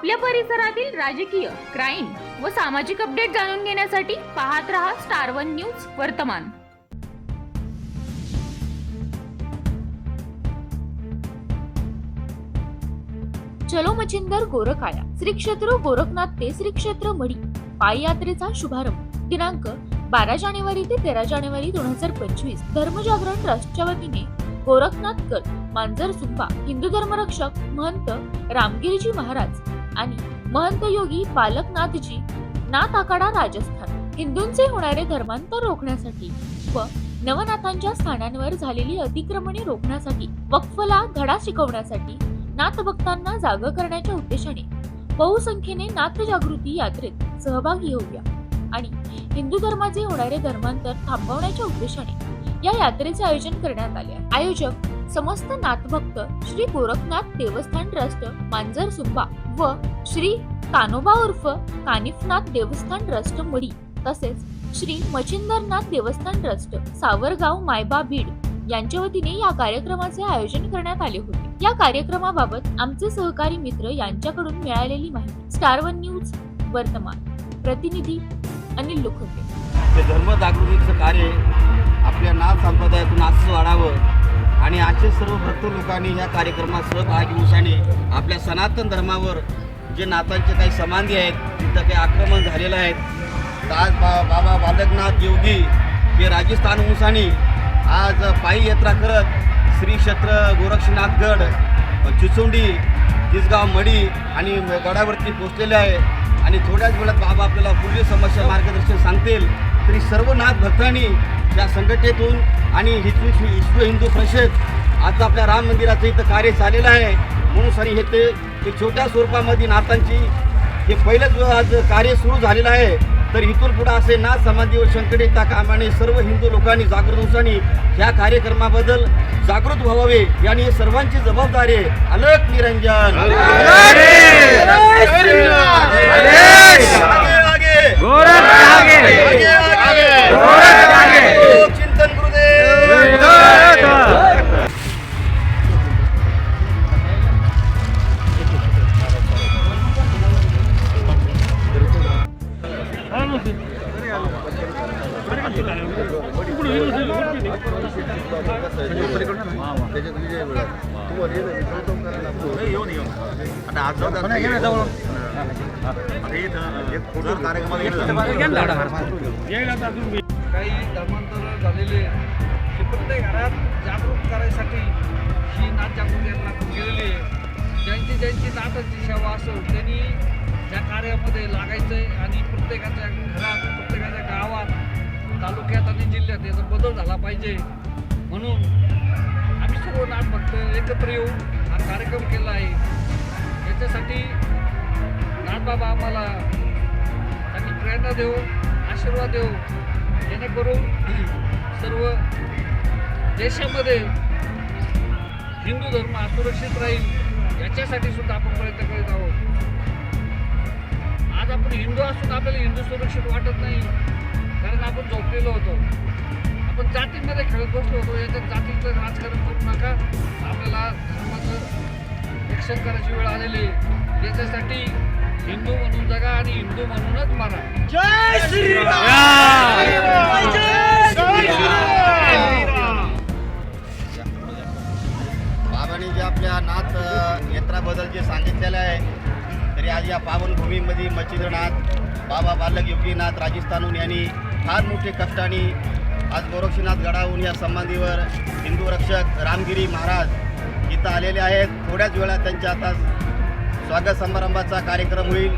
आपल्या परिसरातील राजकीय क्राईम व सामाजिक अपडेट जाणून घेण्यासाठी पाहत रहा स्टार वन न्यूज वर्तमान. चलो मचिंदर गोरखाया श्री क्षेत्र गोरखनाथ ते श्री क्षेत्र मडी पाययात्रेचा शुभारंभ दिनांक बारा जानेवारी ते तेरा जानेवारी दोन हजार पंचवीस धर्मजागरण ट्रस्टच्या वतीने गोरखनाथ कर मांजर सुंपा हिंदू धर्मरक्षक महंत रामगिरीजी महाराज आणि महंत योगी बालकनाथजी नाथ आखाडा राजस्थान हिंदूंचे होणारे धर्मांतर रोखण्यासाठी व नवनाथांच्या स्थानांवर झालेली अतिक्रमणे रोखण्यासाठी वक्फला धडा शिकवण्यासाठी नाथ भक्तांना जाग करण्याच्या उद्देशाने बहुसंख्येने नाथ जागृती यात्रेत सहभागी होऊया. आणि हिंदू धर्माचे होणारे धर्मांतर थांबवण्याच्या उद्देशाने या यात्रेचे आयोजन करण्यात आले आयोजक समस्त नाथभक्त श्री गोरखनाथ देवस्थान ट्रस्ट मांजर सुंबा व श्री कानोबा उर्फ कानिफनाथ देवस्थान ट्रस्ट मडी तसेच श्री मचिंदरनाथ देवस्थान ट्रस्ट सावरगाव मायबा बीड यांच्या वतीने या कार्यक्रमाचे आयोजन करण्यात आले होते. या कार्यक्रमाबाबत आमचे सहकारी मित्र यांच्याकडून मिळालेली माहिती स्टार वन न्यूज वर्तमान प्रतिनिधी अनिल लोखंडे. धर्म जागृतीचं कार्य आपल्या नाथ संप्रदायातून असंच वाढावं आणि आजचे सर्व भक्त लोकांनी या कार्यक्रमात सहभागी होऊन आपल्या सनातन धर्मावर जे नाथांचे काही समाधी आहेत तिथं काही आक्रमण झालेलं आहे तर आज बा बाबा बालकनाथ योगी हे राजस्थान उंसानी आज पायी यात्रा करत श्री क्षेत्र गोरक्षनाथगड चिचोंडी तिसगाव मडी आणि गडावरती पोचलेले आहे. आणि थोड्याच वेळात बाबा आपल्याला पूर्वी समस्या मार्गदर्शन सांगतील. तरी सर्व नाथ भक्तांनी या संघटनेतून आणि हिंदू विश्व हिंदू परिषद आता आपल्या राम मंदिराचं इथं कार्य चाललेलं आहे. म्हणून सरी हे ते छोट्या स्वरूपामध्ये नाथांची हे पहिलंच आज कार्य सुरू झालेलं आहे. तर इथून पुढे असे नाथ समाधीवर संकट येता कामाने सर्व हिंदू लोकांनी जागृत होऊन ह्या कार्यक्रमाबद्दल जागृत व्हावे. आणि हे सर्वांची जबाबदारी आहे. अलक निरंजन. काही धर्मांतर झालेले हे प्रत्येक घरात जागरूक करायसाठी ही नाथ जागृती यात्रा गेलेली आहे ज्यांची ज्यांची नाथाची सेवा असेल त्यांनी त्या कार्यामध्ये लागायचं आहे आणि प्रत्येकाच्या घरात प्रत्येकाच्या गावात तालुक्यात आणि जिल्ह्यात याचा बदल झाला पाहिजे. म्हणून सर्व नाथ भक्त एकत्र येऊन हा कार्यक्रम केला आहे. याच्यासाठी नाथबाबा आम्हाला त्यांनी प्रेरणा देऊ आशीर्वाद देऊ. जेणेकरून सर्व देशामध्ये हिंदू धर्म असुरक्षित सुरक्षित राहील याच्यासाठी सुद्धा आपण प्रयत्न करीत आहोत. आज आपण हिंदू असून आपल्याला हिंदू सुरक्षित वाटत नाही कारण आपण झोपलेलो होतो. आपण जातीमध्ये खेळत बसलो होतो याच्यात जातीचं राजकारण करून रक्षण करायची वेळ आलेली आहे. याच्यासाठी हिंदू म्हणून जगा आणि हिंदू म्हणूनच मारा. बाबांनी जे आपल्या नाथ यात्राबद्दल जे सांगितलेलं आहे तरी आज या पावनभूमीमध्ये मच्छिंद्रनाथ बाबा बालक योगीनाथ राजस्थानहून यांनी फार मोठे कष्टाने आज गोरक्षनाथ गडाहून या समाधीवर हिंदू रक्षक रामगिरी महाराज इथं आलेले आहेत. थोड्याच वेळात त्यांच्या आता स्वागत समारंभाचा कार्यक्रम होईल.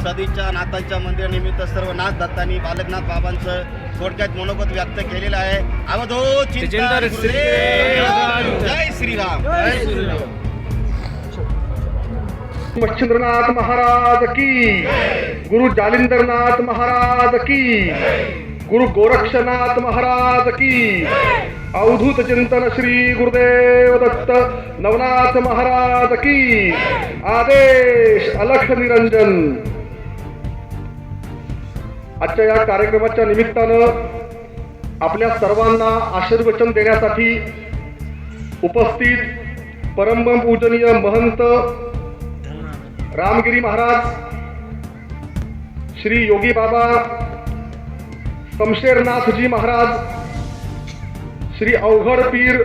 सदीच्या नाथांच्या मंदिरानिमित्त सर्व नाथ दत्तांनी बालकनाथ बाबांचं थोडक्यात मनोगत व्यक्त केलेलं आहे. अवधो गुरुदेव. जय श्रीराम जय श्रीराम मच्छिंद्रनाथ महाराज की। गुरु जालिंदरनाथ महाराज की। गुरु गोरक्षनाथ महाराज की। अवधूत चिंतन श्री गुरुदेव दत्त। नवनाथ महाराज की आदेश अलख निरंजन. आजच्या या कार्यक्रमाच्या निमित्तानं आपल्या सर्वांना आशीर्वचन देण्यासाठी उपस्थित परम पूजनीय महंत रामगिरी महाराज श्री योगी बाबा शमशेरनाथजी महाराज श्री अवघड पीर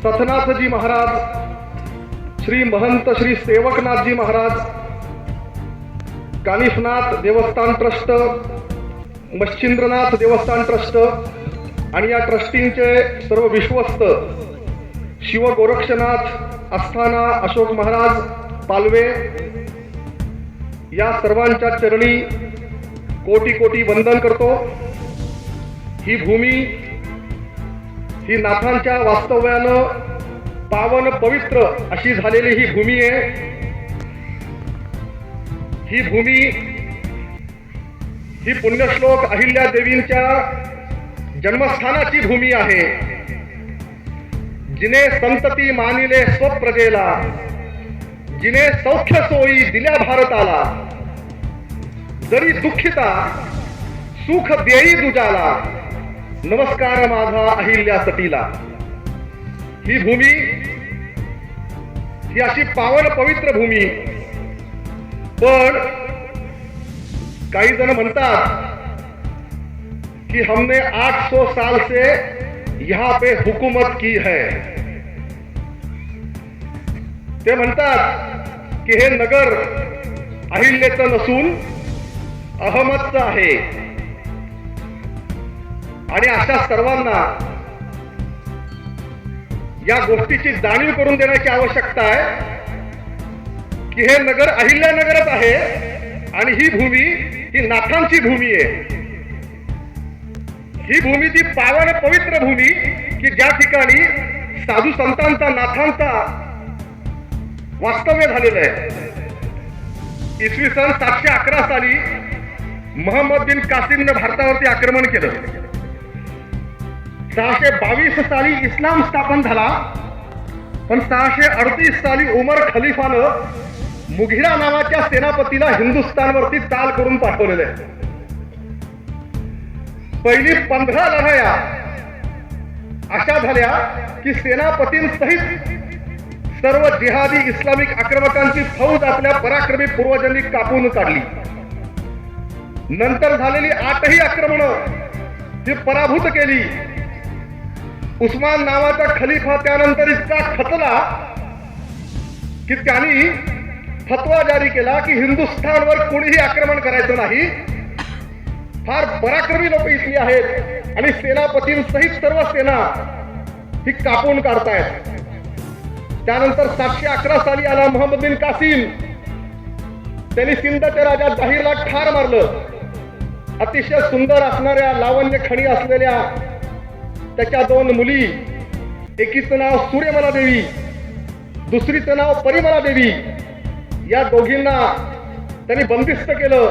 सतनाथजी महाराज श्री महंत श्री सेवकनाथजी महाराज कानिफनाथ देवस्थान ट्रस्ट मच्छिंद्रनाथ देवस्थान ट्रस्ट आणि या ट्रस्टींचे सर्व विश्वस्त शिव गोरक्षनाथ अस्थाना अशोक महाराज पालवे या सर्वांच्या चरणी कोटी कोटी वंदन करतो. ही भूमी ही नाथांच्या वास्तव्यानं पावन पवित्र अशी झालेली ही भूमी आहे. ही भूमी ही पुण्यश्लोक अहिल्या देवींच्या जन्मस्थानाची भूमी आहे. जिने संतती मानिले स्वप्रजेला जिने सौख्य सोयी दिल्या भारताला जरी दुःखिता सुख देई दुजाला नमस्कार माझा अहिल्या सतीला. ही भूमी ही अशी पावन पवित्र भूमी. पण काही जण म्हणतात की हमने 800 साल से यहाँ पे हुकूमत की है. ते म्हणतात की हे नगर अहिल्याचं नसून अहमदचं आहे. आणि अशा सर्वांना या गोष्टीची जाणीव करून देण्याची आवश्यकता आहे की हे नगर अहिल्यानगरच आहे आणि ही भूमी ही नाथांची भूमी आहे. ही भूमी ती पावन पवित्र भूमी की ज्या ठिकाणी साधू संतांचा नाथांचा वास्तव्य झालेलं आहे. इसवी सन सातशे अकरा साली महम्मद बिन कासिमनं भारतावरती आक्रमण केलं. सहाशे बावीस साली इस्लाम स्थापन झाला पण सहाशे अडतीस साली उमर खलिफानं मुघिरा नावाच्या सेनापतीला हिंदुस्थानवरती चाल करून पाठवलेलं आहे. पहिली पंधरा लढाया अशा झाल्या की सेनापतींसहित सर्व जिहादी इस्लामिक आक्रमकांची फौज आपल्या पराक्रमी पूर्वजांनी कापून काढली. नंतर झालेली आठही आक्रमणं ही पराभूत केली उस्मान नावाचा खलिफा त्यानंतर इतका खचला की त्यांनी फतवा जारी केला की हिंदुस्थानवर कोणीही आक्रमण करायचं नाही. फार पराक्रमी लोक इथली आहेत आणि सेनापतींसहित सर्व सेना ही कापून काढतायत. त्यानंतर सातशे अकरा साली आला मोहम्मद बिन कासिम. त्यांनी सिंधच्या राजा जाहीरला ठार मारलं. अतिशय सुंदर असणाऱ्या लावण्य खणी असलेल्या त्याच्या दोन मुली. एकीचं नाव सूर्यमला देवी दुसरीचं नाव परिमला देवी या दोघींना त्यांनी बंदिस्त केलं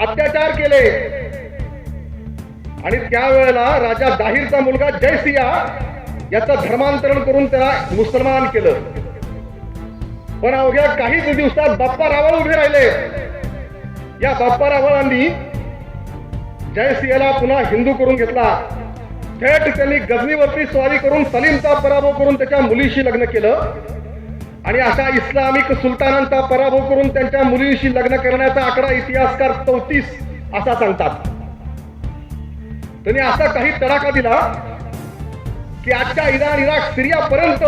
अत्याचार केले. आणि त्यावेळेला राजा दाहीरचा मुलगा जयसिया याचं धर्मांतरण करून त्याला मुसलमान केलं. पण अवघ्या काहीच दिवसात बाप्पा रावळ उभे राहिले. या बाप्पा रावळांनी जयसिंहला पुन्हा हिंदू करून घेतला. थेट त्यांनी गजनीवरती स्वारी करून सलीमचा पराभव करून त्याच्या मुलीशी लग्न केलं. आणि अशा इस्लामिक सुलतानांचा पराभव करून त्यांच्या मुलीशी लग्न करण्याचा आकडा इतिहासकार चौतीस असा सांगतात. त्यांनी असा काही तडाखा दिला की आजच्या इराण इराक सिरियापर्यंत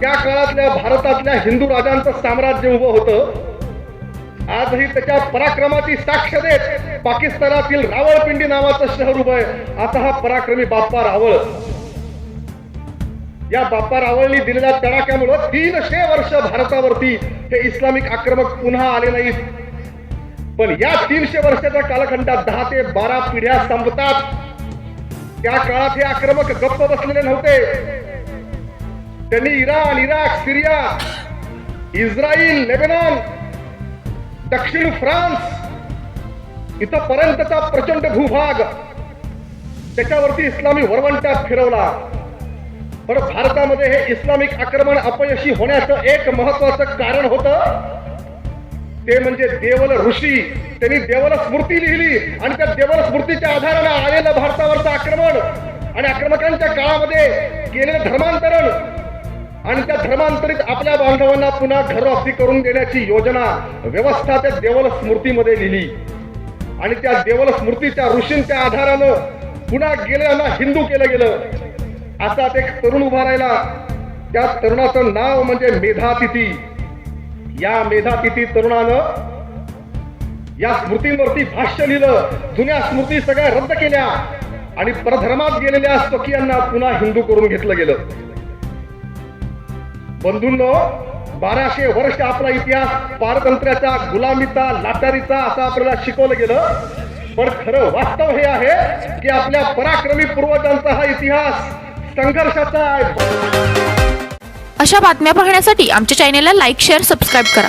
त्या काळातल्या भारतातल्या हिंदू राजांचं साम्राज्य उभं होतं. आजही त्याच्या पराक्रमाची साक्ष देत पाकिस्तानातील रावळपिंडी नावाचं शहर उभं आहे. असा हा पराक्रमी बाप्पा रावळ. या बाप्पा रावळनी दिलेल्या तडाख्यामुळं तीनशे वर्ष भारतावरती हे इस्लामिक आक्रमक पुन्हा आले नाहीत. पण या तीनशे वर्षाच्या कालखंडात दहा ते बारा पिढ्या संपतात. त्या काळात हे आक्रमक गप्प बसलेले नव्हते. त्यांनी Iran Iraq Syria Israel Lebanon दक्षिण फ्रान्स इथपर्यंतचा प्रचंड भूभाग त्याच्यावरती इस्लामी वरवंटात फिरवला. पण भारतामध्ये हे इस्लामिक आक्रमण अपयशी होण्याचं एक महत्वाचं कारण होतं? ते म्हणजे देवल ऋषी. त्यांनी देवल स्मृती लिहिली आणि त्या देवल स्मृतीच्या आधारानं आलेलं भारतावरचं आक्रमण. आणि आक्रमकांच्या काळामध्ये केलेलं धर्मांतरण आणि त्या धर्मांतरित आपल्या बांधवांना पुन्हा घरवापसी करून देण्याची योजना व्यवस्था त्या देवल स्मृतीमध्ये लिहिली. आणि त्या देवल स्मृतीच्या ऋषींच्या आधारानं पुन्हा गेलेल्यांना हिंदू केलं गेलं. आता एक तरुण उभा राहिला. त्या तरुणाचं नाव म्हणजे मेधातिथी. या मेधातिथी तरुणानं या स्मृतींवरती भाष्य लिहिलं. जुन्या स्मृती सगळ्या रद्द केल्या. आणि परधर्मात गेलेल्या स्वकीयांना पुन्हा हिंदू करून घेतलं गेलं. बंधूंनो बाराशे वर्ष आपला इतिहास पारतंत्र्याचा गुलामीचा लाटारीचा असं आपल्याला शिकवलं गेलं. पण खरं वास्तव हे आहे की आपल्या पराक्रमी पूर्वजांचा हा इतिहास संघर्षाचा आहे. अशा बातम्या पाहण्यासाठी आमच्या चॅनेलला लाईक शेअर सबस्क्राईब करा.